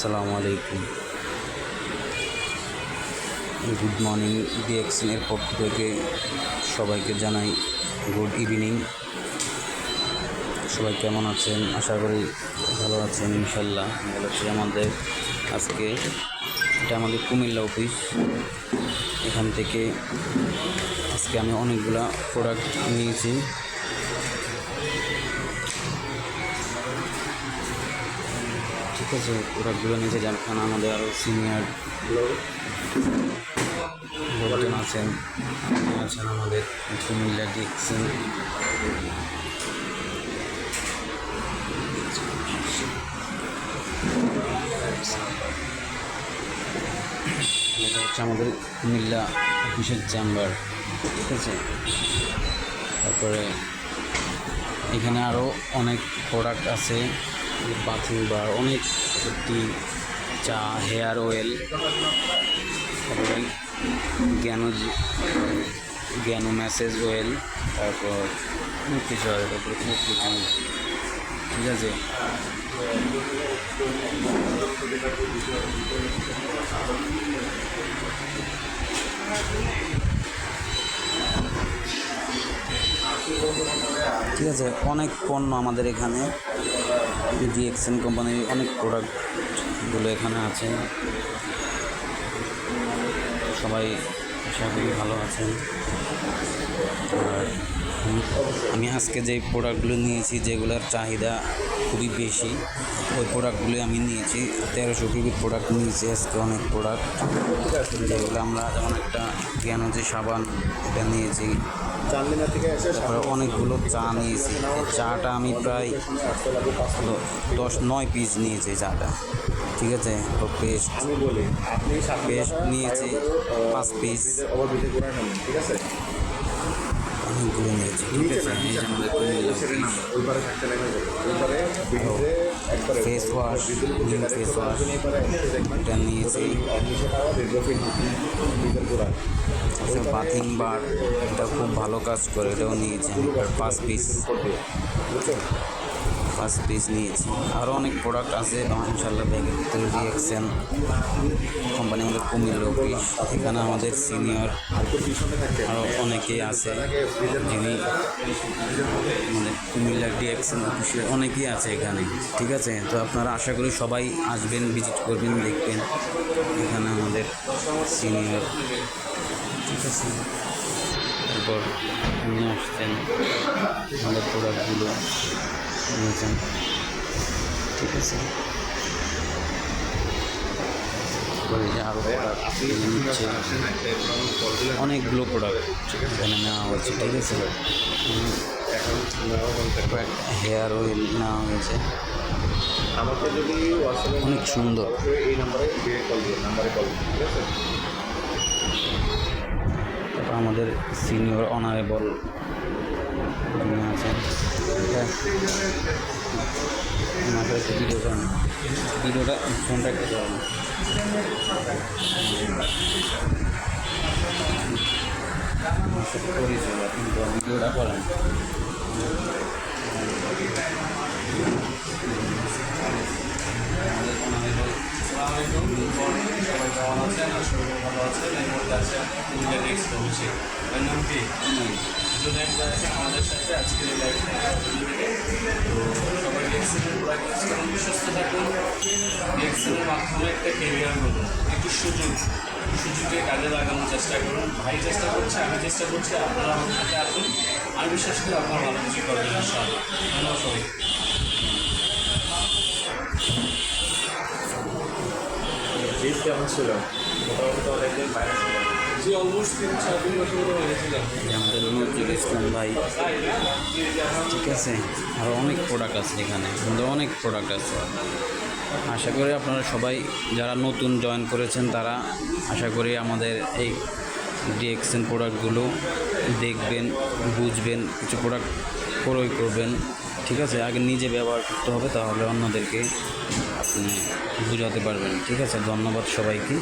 আসসালামু আলাইকুম। Good morning ডিএক্সিনের পক্ষ থেকে সবাইকে জানাই গুড ইভিনিং। সবাই কেমন আছেন? আশা করি ভালো আছেন ইনশাল্লাহ ভালো আছি আমাদের। আজকে এটা আমাদের কুমিল্লা অফিস। এখান থেকে আজকে আমি অনেকগুলা প্রোডাক্ট নিয়েছি। ঠিক আছে প্রোডাক্টগুলো যার যেমন আমাদের আরও সিনিয়র লোকজন আছেন আছেন আমাদের কুমিল্লা ডিএক্সেন এটা হচ্ছে আমাদের কুমিল্লা অফিসের চেম্বার ঠিক আছে? তারপরে এখানে আরও অনেক প্রোডাক্ট আছে। বাথিং বার অনেক সত্যি চা হেয়ার অয়েল তারপরে জ্ঞান জ্ঞান ম্যাসেজ অয়েল তারপর অনেক কিছু আছে তারপরে ঠিক আছে? ঠিক আছে, অনেক পণ্য আমাদের এখানে। ডিএক্সএন কোম্পানির অনেক প্রোডাক্টগুলো এখানে আছে। সবাই আশা করি ভালো আছেন। আর আমি- আজকে যে প্রোডাক্টগুলো নিয়েছি, যেগুলোর চাহিদা খুবই বেশি, ওই প্রোডাক্টগুলি আমি নিয়েছি। তেরোশো পিবির প্রোডাক্ট নিয়েছি আজকে অনেক প্রোডাক্ট যেগুলো আমরা যেমন একটা জ্ঞান যে সাবান এটা নিয়েছি। তারপরে অনেকগুলো চা নিয়েছি। চাটা আমি প্রায় দশ নয় পিস নিয়েছি চাটা। ঠিক আছে? তো পেস্ট পেস্ট নিয়েছি পাঁচ পিস ঠিক আছে? ফেস ওয়াশ ফেস ওয়াশ এটা নিয়েছি আচ্ছা বাথিং বার এটা খুব ভালো কাজ করে এটাও নিয়েছি পাঁচ পিস পাঁচ পিস নিয়েছি আরও অনেক প্রোডাক্ট আছে ইনশাল্লাহ ব্যাগের ভিতরে রিয়েকশন কোম্পানি আমাদের কুমিল্লা অফিস এখানে আমাদের সিনিয়র আরও অনেকেই আছে যিনি মানে কুমিল্লা ডিএক্সএন অফিসে অনেকেই আছে এখানে, ঠিক আছে? তো আপনারা আশা করি সবাই আসবেন ভিজিট করবেন, দেখবেন। এখানে আমাদের সিনিয়র ঠিক আছে? তারপর নিয়ে আসছেন, আমাদের প্রোডাক্টগুলো নিয়েছেন ঠিক আছে? যে আরও হচ্ছে। অনেকগুলো প্রোডাক্ট এখানে নেওয়া হচ্ছে ঠিক আছে। হেয়ার অয়েল নেওয়া হয়েছে। অনেক সুন্দর। এই নাম্বারে কল নাম্বারে কল ঠিক আছে আমাদের সিনিয়র অনারেবল আছেন। এটা ওনাকে একটু ভিডিও করেন ভিডিওটা ফোনটা একটু ভিডিওটা করেন আমাদের সবাই কেমন আছেন ভালো আছেন এই মুহূর্তে আছে কুমিল্লা নেক্সট অফিসে তার নাম কি? ভাই আছেন আমাদের সাথে আজকের এই লাইভে তো সবাই ডেক্সেলের প্রোডাক্ট ইউজ করুন বিশ্বস্ত থাকুন। মাধ্যমে একটা কেরিয়ার করুন একটু সুযোগ সুযোগকে কাজে লাগানোর চেষ্টা করুন। ভাই চেষ্টা করছে আমি চেষ্টা করছি আপনারা আমার সাথে আসুন। আমি বিশ্বাস করি আপনারা ভালো কিছু করবেন ইনশাআল্লাহ। ধন্যবাদ সবাই আমাদের নজরুল ইসলাম ভাই ঠিক আছে আরও অনেক প্রোডাক্ট আছে এখানে। সুন্দর অনেক প্রোডাক্ট আছে। আশা করি আপনারা সবাই যারা নতুন জয়েন করেছেন তারা আশা করি আমাদের এই ডিএক্সএন প্রোডাক্টগুলো দেখবেন, বুঝবেন, কিছু প্রোডাক্ট ক্রয় করবেন। ঠিক আছে, আগে নিজে ব্যবহার করতে হবে, তাহলে অন্যদেরকে আপনি বোঝাতে পারবেন। ঠিক আছে, ধন্যবাদ সবাইকে।